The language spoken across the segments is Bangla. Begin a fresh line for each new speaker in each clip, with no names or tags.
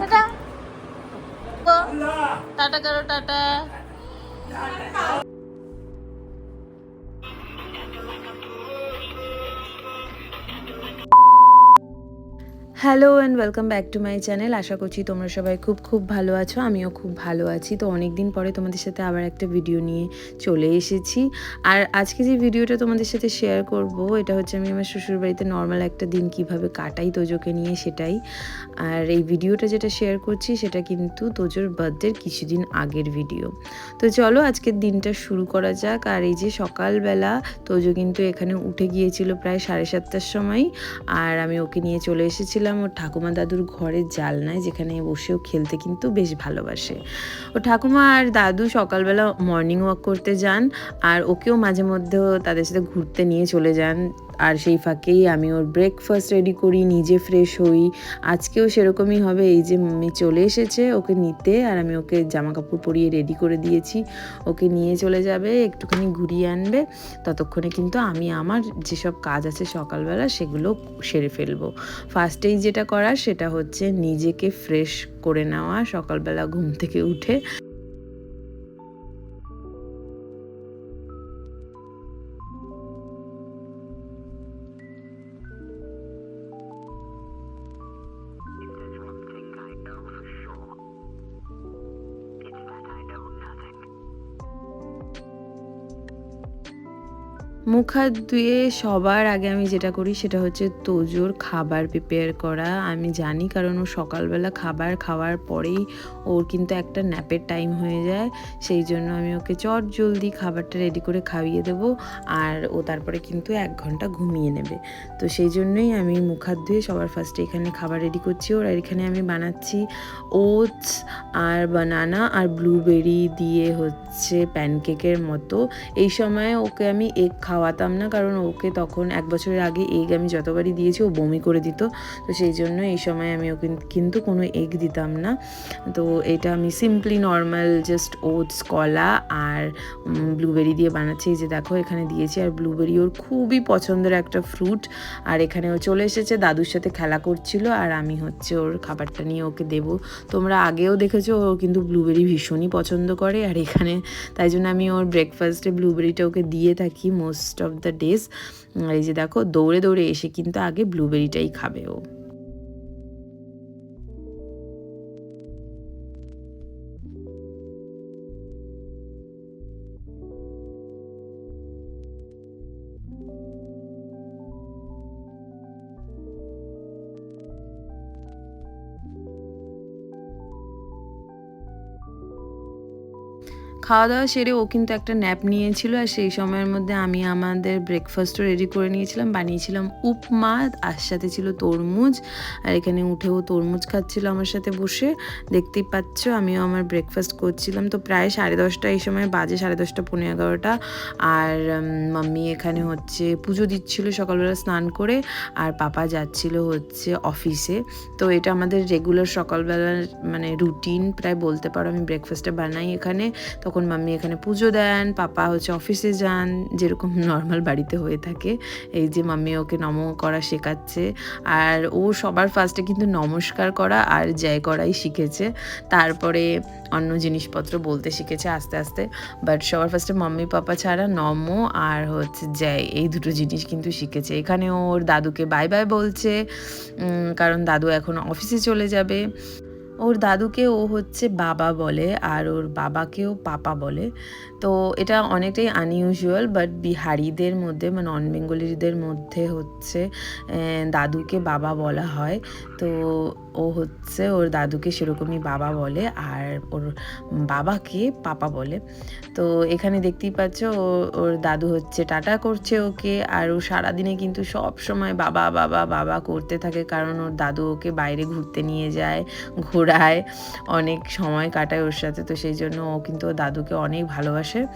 টাটা। টাটা করো tata. Hello and welcome back to my channel আশা করছি তোমরা সবাই খুব খুব ভালো আছো, আমিও খুব ভালো আছি। তো অনেক দিন পরে তোমাদের সাথে আবার একটা ভিডিও নিয়ে চলে এসেছি। আর আজকে যে ভিডিওটা তোমাদের সাথে শেয়ার করব, এটা হচ্ছে আমি আমার শ্বশুরবাড়িতে নর্মাল একটা দিন কীভাবে কাটাই তোজোকে নিয়ে সেটাই। আর এই ভিডিওটা যেটা শেয়ার করছি, সেটা কিন্তু তোজোর বার্থডের কিছুদিন আগের ভিডিও তো চলো আজকের দিনটা শুরু করা যাক। আর এই যে সকালবেলা তোজো কিন্তু এখানে উঠে গিয়েছিল প্রায় সাড়ে সাতটার সময়। আর আমি ওকে নিয়ে চলে এসেছিলাম। ওর ঠাকুমা দাদুর ঘরের জালনায় যেখানে বসেও খেলতে কিন্তু বেশ ভালোবাসে। ও ঠাকুমা আর দাদু সকালবেলা মর্নিং ওয়াক করতে যান আর ওকেও মাঝে মধ্যে তাদের সাথে ঘুরতে নিয়ে চলে যান। আর সেই ফাঁকেই আমি ওর ব্রেকফাস্ট রেডি করি, নিজে ফ্রেশ হই। আজকেও সেরকমই হবে, এই যে মেয়ে চলে এসেছে, ওকে নিতে আর আমি ওকে জামা কাপড় পরিয়ে রেডি করে দিয়েছি। ওকে নিয়ে চলে যাবে, একটুখানি ঘুরিয়ে আনবে। ততক্ষণে কিন্তু আমি আমার যেসব কাজ আছে সকালবেলা সেগুলো সেরে ফেলব। ফার্স্টেই যেটা করার সেটা হচ্ছে নিজেকে ফ্রেশ করে নেওয়া, সকালবেলা ঘুম থেকে উঠে। মুখ হাত ধুয়ে সবার আগে আমি যেটা করি সেটা হচ্ছে তোজোর খাবার প্রিপেয়ার করা। আমি জানি কারণ ও সকালবেলা খাবার খাওয়ার পরেই ওর কিন্তু একটা ন্যাপের টাইম হয়ে যায়। সেই জন্য আমি ওকে চট জলদি খাবারটা রেডি করে খাইয়ে দেবো আর ও তারপরে কিন্তু এক ঘণ্টা ঘুমিয়ে নেবে। তো সেই জন্যই আমি মুখ হাত ধুয়ে সবার ফার্স্টে এখানে খাবার রেডি করছি। ওর আর এখানে আমি বানাচ্ছি ওটস আর বানানা আর ব্লুবেরি দিয়ে হচ্ছে প্যানকেকের মতো। এই সময় ওকে আমি এগ খাওয়াতাম না, কারণ ওকে তখন এক বছরের আগে এগ আমি যতবারই দিয়েছি, ও বমি করে দিত। তো সেই জন্য এই সময় আমি ওকে কিন্তু কোনো এগ দিতাম না। তো এটা আমি সিম্পলি নর্মাল জাস্ট ওটস কলা আর ব্লুবেরি দিয়ে বানাচ্ছি। যে দেখো, এখানে দিয়েছি। আর ব্লুবেরি ওর খুবই পছন্দের একটা ফ্রুট আর এখানে ও চলে এসেছে, দাদুর সাথে খেলা করছিল। আর আমি হচ্ছে ওর খাবারটা নিয়ে ওকে দেবো। তোমরা আগেও দেখেছ, ও কিন্তু ব্লুবেরি ভীষণই পছন্দ করে। আর এখানে তাই জন্য আমি ওর ব্রেকফাস্টে ব্লুবেরিটা ওকে দিয়ে থাকি মোস্ট অফ দ্য ডেজ এই যে দেখো দৌড়ে দৌড়ে এসে কিন্তু আগে ব্লুবেরিটাই খাবে ও। খাওয়া দাওয়া সেরে ও কিন্তু একটা ন্যাপ নিয়েছিল আর সেই সময়ের মধ্যে আমি আমাদের ব্রেকফাস্টও রেডি করে নিয়েছিলাম, বানিয়েছিলাম উপমা আর সাথে ছিল তরমুজ আর এখানে উঠেও তরমুজ খাচ্ছিল আমার সাথে বসে। দেখতেই পাচ্ছ আমিও আমার ব্রেকফাস্ট করছিলাম। তো প্রায় সাড়ে দশটা, এই সময় বাজে সাড়ে দশটা পনেরো এগারোটা আর মাম্মি এখানে হচ্ছে পুজো দিচ্ছিল সকালবেলা স্নান করে আর পাপা যাচ্ছিল হচ্ছে অফিসে তো এটা আমাদের রেগুলার সকালবেলার মানে রুটিন প্রায় বলতে পারো আমি ব্রেকফাস্টে বানাই এখানে। তখন মাম্মি এখানে পুজো দেন, পাপা হচ্ছে অফিসে যান, যেরকম নর্মাল বাড়িতে হয়ে থাকে, এই যে মাম্মি ওকে নম করা শেখাচ্ছে। আর ও সবার ফার্স্টে কিন্তু নমস্কার করা আর জয় করাই শিখেছে। তারপরে অন্য জিনিসপত্র বলতে শিখেছে আস্তে আস্তে। বাট সবার ফার্স্টে মাম্মি পাপা ছাড়া নম আর হচ্ছে জয়, এই দুটো জিনিস কিন্তু শিখেছে। এখানে ওর দাদুকে বাই বাই বলছে। কারণ দাদু এখন অফিসে চলে যাবে। ওর দাদুকে ও হচ্ছে বাবা বলে আর ওর বাবাকেও পাপা বলে। তো এটা অনেকটাই আনইউজুয়াল বাট বিহারিদের মধ্যে মানে নন বেঙ্গলিদের মধ্যে হচ্ছে দাদুকে বাবা বলা হয়। তো ও হচ্ছে ওর দাদুকে সেরকমই বাবা বলে আর ওর বাবাকে পাপা বলে। তো এখানে দেখতেই পাচ্ছ ও- ওর দাদু হচ্ছে টাটা করছে ওকে আর ও সারাদিনে কিন্তু সব সময় বাবা বাবা বাবা করতে থাকে কারণ ওর দাদু ওকে বাইরে ঘুরতে নিয়ে যায়, ঘোরায়, অনেক সময় কাটায় ওর সাথে। তো সেই জন্য ও কিন্তু ওর দাদুকে অনেক ভালোবাসে।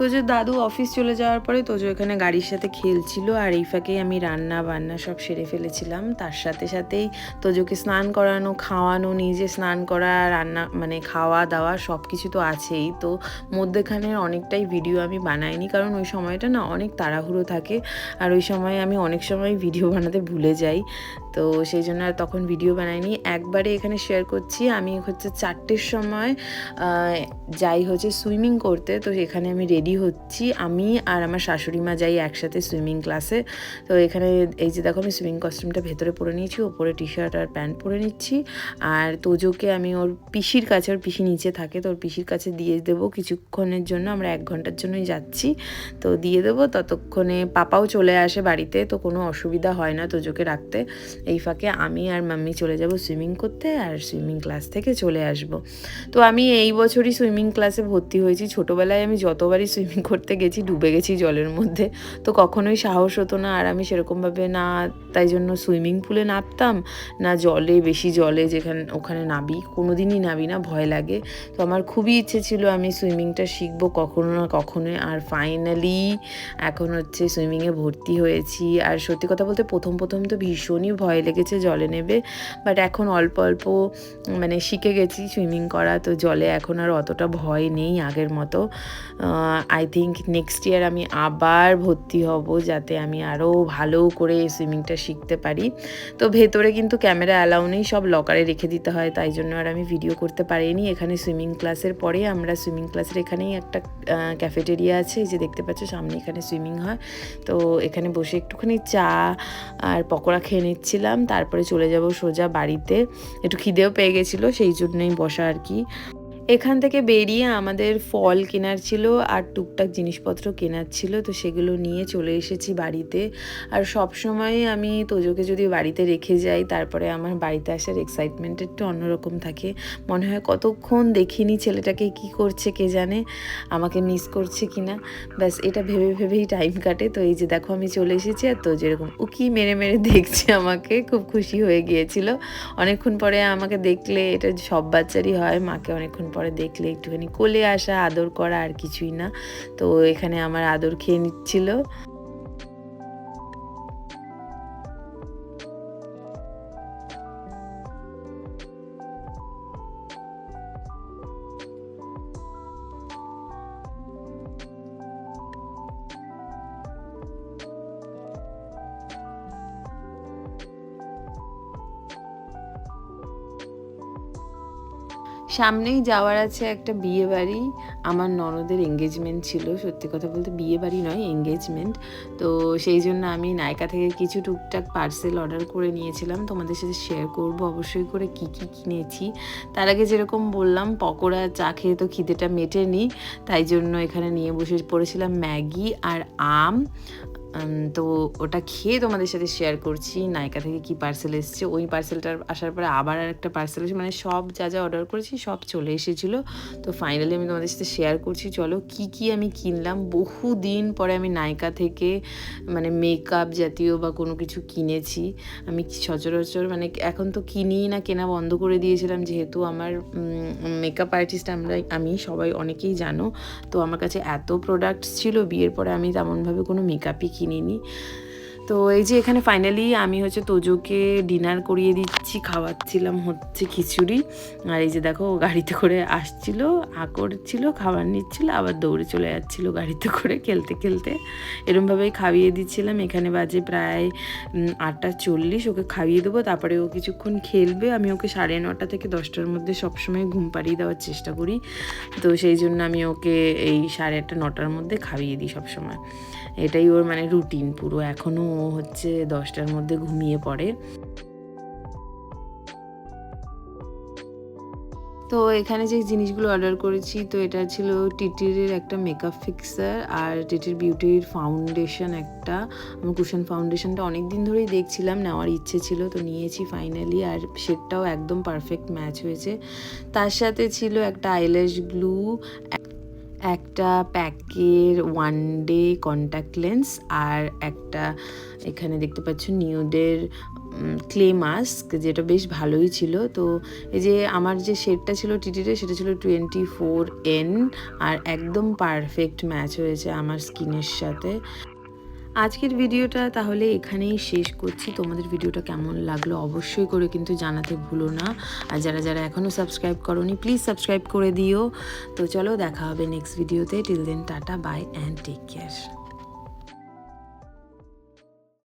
তোজোর দাদু অফিস চলে যাওয়ার পরে তোজো এখানে গাড়ির সাথে খেলছিল আর এই ফাঁকেই আমি রান্না বান্না সব সেরে ফেলেছিলাম। তার সাথে সাথেই তোজোকে স্নান করানো, খাওয়ানো, নিজে স্নান করা, রান্না মানে খাওয়া দাওয়া সব কিছু তো আছেই। তো মধ্যেখানের অনেকটাই ভিডিও আমি বানাইনি কারণ ওই সময়টা না অনেক তাড়াহুড়ো থাকে আর ওই সময় আমি অনেক সময় ভিডিও বানাতে ভুলে যাই। তো সেই জন্য আর তখন ভিডিও বানাইনি। একবারে এখানে শেয়ার করছি, আমি হচ্ছে চারটের সময় যাই হচ্ছে সুইমিং করতে, তো এখানে আমি রেডি হচ্ছি। আমি আর আমার শাশুড়ি মা যাই একসাথে সুইমিং ক্লাসে তো এখানে এই যে দেখো আমি সুইমিং কস্টিউমটা ভেতরে পরে নিয়েছি, ওপরে টি শার্ট আর প্যান্ট পরে নিচ্ছি। আর তোজোকে আমি ওর পিসির কাছে, ওর পিসি নিচে থাকে, তো ওর পিসির কাছে দিয়ে দেবো। কিছুক্ষণের জন্য আমরা এক ঘণ্টার জন্যই যাচ্ছি। তো দিয়ে দেবো, ততক্ষণে পাপাও চলে আসে বাড়িতে, তো কোনো অসুবিধা হয় না তোজোকে রাখতে। এই ফাঁকে আমি আর মাম্মি চলে যাব সুইমিং করতে আর সুইমিং ক্লাস থেকে চলে আসব। তো আমি এই বছরই সুইমিং ক্লাসে ভর্তি হয়েছি। ছোটোবেলায় আমি যতবারই সুইমিং করতে গেছি, ডুবে গেছি জলের মধ্যে। তো কখনোই সাহস হতো না আর আমি সেরকমভাবে না, তাই জন্য সুইমিং পুলে নামতাম, না জলে, বেশি জলে যেখানে, ওখানে নাবি কোনো দিনই নাবি না, ভয় লাগে। তো আমার খুবই ইচ্ছে ছিল আমি সুইমিংটা শিখব, কখনো না কখনো আর ফাইনালি এখন হচ্ছে সুইমিংয়ে ভর্তি হয়েছি। আর সত্যি কথা বলতে প্রথম প্রথম তো ভীষণই ভয় লেগেছে জলে নেবে। বাট এখন অল্প অল্প মানে শিখে গেছি সুইমিং করা। তো জলে এখন আর অতটা ভয় নেই আগের মতো। আই থিঙ্ক নেক্সট ইয়ার আমি আবার ভর্তি হব যাতে আমি আরও ভালো করে সুইমিংটা শিখতে পারি। তো ভেতরে কিন্তু ক্যামেরা অ্যালাউ নেই, সব লকারে রেখে দিতে হয়, তাই জন্য আর আমি ভিডিও করতে পারিনি। এখানে সুইমিং ক্লাসের পরে আমরা সুইমিং ক্লাসের এখানেই একটা ক্যাফেটেরিয়া আছে যে দেখতে পাচ্ছ, সামনে এখানে সুইমিং হয়। তো এখানে বসে একটুখানি চা আর পকোড়া খেয়ে নিচ্ছিলাম, তারপরে চলে যাব সোজা বাড়িতে। একটু খিদেও পেয়ে গেছিল, সেই জন্যই বসা আর কি। এখান থেকে বেরিয়ে আমাদের ফল কেনার ছিল আর টুকটাক জিনিসপত্র কেনার ছিল, তো সেগুলো নিয়ে চলে এসেছি বাড়িতে। আর সব সময় আমি তোজোকে যদি বাড়িতে রেখে যাই, তারপরে আমার বাড়িতে আসার এক্সাইটমেন্ট একটু অন্যরকম থাকে। মনে হয় কতক্ষণ দেখিনি ছেলেটাকে কি করছে কে জানে, আমাকে মিস করছে কি না ব্যাস, এটা ভেবে ভেবেই টাইম কাটে। তো এই যে দেখো আমি চলে এসেছি আর তো যেরকম উকি মেরে মেরে দেখছে আমাকে, খুব খুশি হয়ে গিয়েছিল। অনেকক্ষণ পরে আমাকে দেখলে এটা সব বাচ্চারই হয়, মাকে অনেকক্ষণ পরে দেখলে একটুখানি কোলে আসা, আদর করা আর কিছুই না। তো এখানে আমার আদর খেয়ে নিচ্ছিল। সামনেই যাওয়ার আছে একটা বিয়ে বাড়ি। আমার ননদের এঙ্গেজমেন্ট ছিল, সত্যি কথা বলতে বিয়ে বাড়ি নয় এঙ্গেজমেন্ট তো সেই জন্য আমি নায়কা থেকে কিছু টুকটাক পার্সেল অর্ডার করে নিয়েছিলাম। তোমাদের সাথে শেয়ার করব অবশ্যই করে কি কি কিনেছি। তার আগে যেরকম বললাম, পকোড়া চা খেয়ে তো খিদেটা মেটেনি। তাই জন্য এখানে নিয়ে বসে পড়েছিলাম ম্যাগি আর আম। তো ওটা খেয়ে তোমাদের সাথে শেয়ার করছি। নায়িকা থেকে কি পার্সেল এসেছে? ওই পার্সেলটার আসার পরে আবার একটা পার্সেল এসেছে। মানে সব যা যা অর্ডার করেছি, সব চলে এসেছিল। তো ফাইনালি আমি তোমাদের সাথে শেয়ার করছি। চলো, কি কি আমি কিনলাম? বহু দিন পরে আমি নায়িকা থেকে মানে মেকআপ জাতীয় বা কোনো কিছু কিনেছি। আমি সচরাচর মানে এখন তো কিনি না, কেনা বন্ধ করে দিয়েছিলাম। যেহেতু আমার মেকআপ আর্টিস্ট আমরা, আমি সবাই অনেকেই জানো। তো আমার কাছে এত প্রোডাক্টস ছিল, বিয়ের পরে আমি তেমনভাবে কোনো মেকআপই কিনিনি। তো এই যে এখানে ফাইনালি আমি হচ্ছে তোজোকে ডিনার করিয়ে দিচ্ছি, খাওয়াচ্ছিলাম হচ্ছে খিচুড়ি। আর এই যে দেখো গাড়িতে করে আসছিল আ করছিল খাবার নিচ্ছিল, আবার দৌড়ে চলে যাচ্ছিল গাড়িতে করে খেলতে খেলতে। এরমভাবেই খাইয়ে দিচ্ছিলাম। এখানে বাজে প্রায় আটটা চল্লিশ, ওকে খাইয়ে দেবো। তারপরে ও কিছুক্ষণ খেলবে। আমি ওকে সাড়ে নটা থেকে দশটার মধ্যে সবসময় ঘুম পাড়িয়ে দেওয়ার চেষ্টা করি। তো সেই জন্য আমি ওকে এই সাড়ে আটটা, নটার মধ্যে খাইয়ে দিই সবসময়। এটাই ওর মানে রুটিন পুরো। এখনও ও হচ্ছে দশটার মধ্যে ঘুমিয়ে পড়ে। তো এখানে যে জিনিসগুলো অর্ডার করেছি, তো এটা ছিল টিটির একটা মেকআপ ফিক্সার আর টিটির বিউটির ফাউন্ডেশন একটা। আমি কুশন ফাউন্ডেশনটা অনেক দিন ধরেই দেখছিলাম, নেওয়ার ইচ্ছে ছিল, তো নিয়েছি ফাইনালি আর শেডটাও একদম পারফেক্ট ম্যাচ হয়েছে। তার সাথে ছিল একটা আইল্যাশ গ্লু একটা প্যাকের ওয়ান ডে কন্ট্যাক্ট লেন্স আর একটা এখানে দেখতে পাচ্ছ নিউডের ক্লে মাস্ক যেটা বেশ ভালোই ছিল। তো এই যে আমার যে শেডটা ছিল টিটিতে সেটা ছিল টোয়েন্টি ফোর এন আর একদম পারফেক্ট ম্যাচ হয়েছে আমার স্কিনের সাথে। আজকের ভিডিওটা তাহলে এখানেই শেষ করছি। তোমাদের ভিডিওটা কেমন লাগল অবশ্যই করে কিন্তু জানাতে ভুলো না। আর যারা যারা এখনও সাবস্ক্রাইব করনি প্লিজ সাবস্ক্রাইব করে দিও। তো চলো দেখা হবে নেক্সট ভিডিওতে till then tata bye and take care